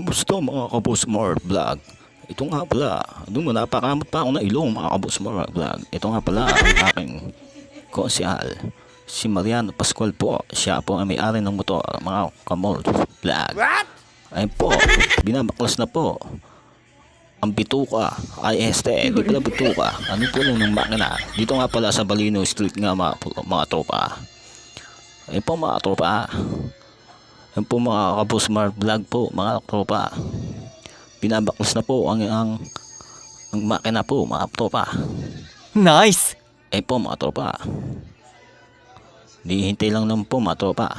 Kumusta mga kabos Smart Vlog? Ito nga pala, doon mo napakamot pa ako ng ilong mga kabos Smart Vlog. Ito nga pala ang aking konsyal. Si Mariano Pascual po, siya po ang may-ari ng motor, mga kamol vlog. What? Ayun po, binabaklas na po. Ang bituka, ay este, di pala bituka. Ano po lang ng makina? Dito nga pala sa Balino Street nga mga, mga tropa. Ayun po mga tropa. Ayun po mga kabos smart vlog po, mga tropa. Binabaklas na po ang, ang, ang makina po, mga tropa. Nice! Ayun po mga tropa. Di hintay lang naman po mga tropa.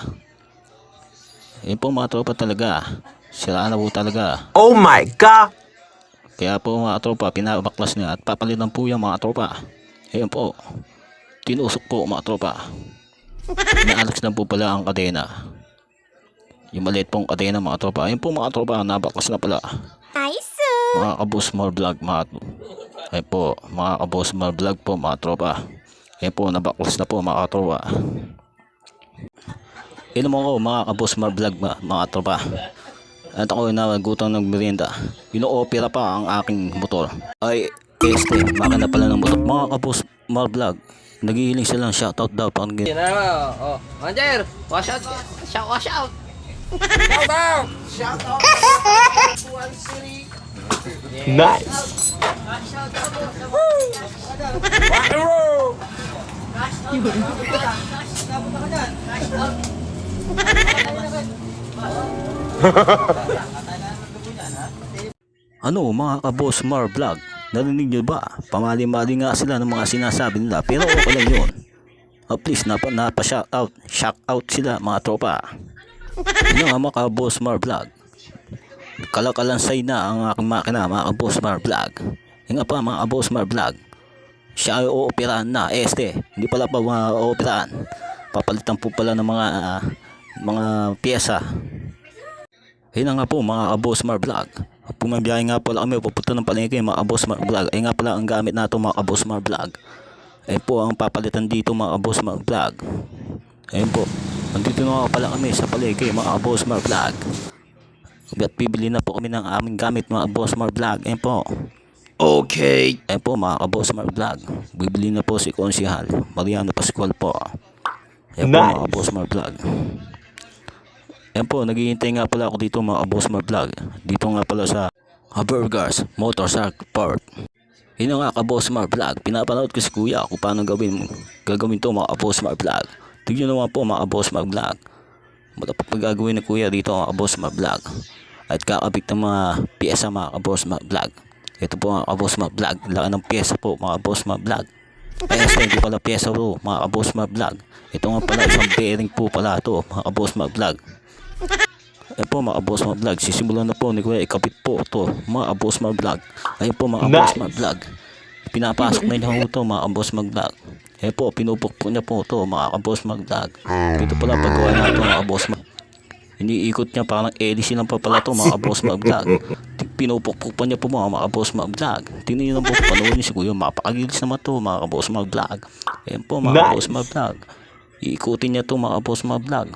Ayun po mga tropa talaga. Sira na po talaga. Oh my god! Kaya po mga tropa, pinabaklas niya at papalitan po yung mga tropa. Ayan po. Tinusok po mga tropa. Inaalax na po pala ang kadena. Yung maliit pong kadena mga tropa. Ayan po mga tropa, nabaklas na pala. Nice! Mga kabos more vlog mga Ayan po, mga kabos more vlog po mga tropa. Ayan po, nabaklas na po mga tropa. Inom ako mga kabos more vlog mga, mga tropa. At ako na gutang ng merienda. Ino-opera pa ang aking motor. Ay, este, makina pala ng motor. Mga kabos more vlog. Naghihiling silang shoutout daw pang Yan na, oh. Manger, wash out. Shout, wash out. Shout out! Shout out! Nice! Rock and roll! Ano mga kabos Mar Vlog? Narinig nyo ba? Pamali-mali nga sila ng mga sinasabi nila pero okay lang yun. Oh, please, napa, napa shout out, shout out sila mga tropa. Yun nga mga kabos Mar Vlog. Kalakalansay na ang aking makina mga kabos Mar Vlog. Yun nga pa mga kabos Mar Vlog. Siya ay ooperahan na, este. Hindi pala pa mga ooperahan. Papalitan po pala ng mga ah, mga pyesa Ayun nga po mga Abos Smart Vlog. Pumabiyahe nga pala kami pupunta ng palengke mga Abos Smart Vlog. Ayun nga pala ang gamit nato mga Abos Smart Vlog. Ayun po ang papalitan dito mga Abos Smart Vlog. Ayun po. Nandito na nga pala kami sa palengke mga Abos Smart Vlog. At bibili na po kami ng aming gamit mga Abos Smart Vlog. Ayun po. Okay. Ayun po mga Abos Smart Vlog. Bibili na po si Konsihal Mariano Pascual po. Ayun po Nice. mga Abos Smart Vlog. Yan po, naghihintay nga pala ako dito mga boss mga vlog. Dito nga pala sa Habergas Motorcycle Park. Yun nga ka boss mga vlog. Pinapanood ko si kuya kung paano gawin, gagawin to mga boss mga vlog. Tignan naman po mga boss mga vlog. Malapit na gagawin ni kuya dito mga boss mga vlog. At kakabit ng mga piyesa mga boss mga vlog. Ito po mga boss mga vlog. Laki ng piyesa po mga boss mga vlog. Sa hindi pala pyesa to mga boss mga vlog. Ito nga pala isang bearing po pala to mga boss mga vlog. Ayun po mga boss mga vlog, sisimulan na po ni Kuya ikapit po to mga boss mga vlog. Ayun po mga boss mga vlog. Pinapasok na niya to mga boss mga vlog. Ayun po, pinupukpok niya po to mga boss mga vlog. Dito pala paggawa na to mga boss mga Iniikot niya parang edisi lang pa pala to mga boss mga vlog. Pinupukpok pa niya po mga mga boss mga vlog. Tingnan niyo lang po panoorin niyo si Kuya. Mapakagilis naman to mga boss mga vlog. Ayun po mga Nice. boss mga vlog. Iikutin niya to mga boss mga vlog.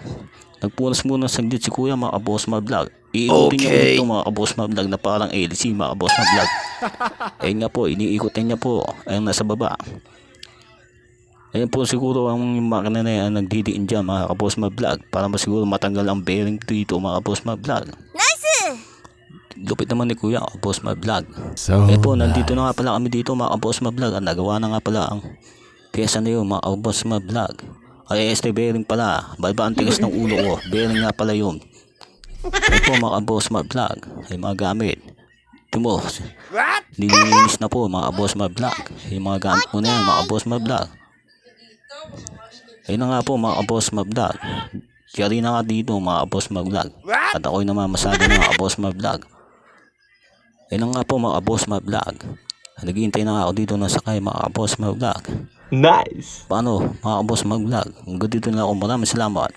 Nagpunas muna saglit si kuya mga boss mga vlog. Iikutin niya Okay. ulit itong mga boss mga vlog na parang LC mga boss mga vlog. Ayun nga po, iniikutin niya po. Ayun nasa baba. Ayun po siguro ang makina na yan nagdidiin dyan mga boss mga vlog. Para mas siguro matanggal ang bearing dito mga boss mga vlog. Nice! Lupit naman ni kuya mga boss mga vlog. So, Eh po, nandito na nga pala kami dito mga boss mga vlog. Ang nagawa na nga pala ang pyesa na yun mga boss mga vlog. Ay, este bearing pala. Balba ang tigas ng ulo ko. Bearing nga pala yun. Eh po mga boss mga vlog. Ay mga gamit. Timo, What? nililinis na po mga boss mga vlog. Yung mga gamit mo na yan mga boss mga vlog. Ayun na nga po mga boss mga vlog. Kaya na nga dito mga boss mga vlog. At ako'y namamasada ng mga boss mga vlog. Ayun na nga po mga boss mga vlog. Naghihintay na nga ako dito na sakay mga boss mga vlog. nice! Paano mga boss mga vlog? Hanggang dito na ako. Maraming salamat.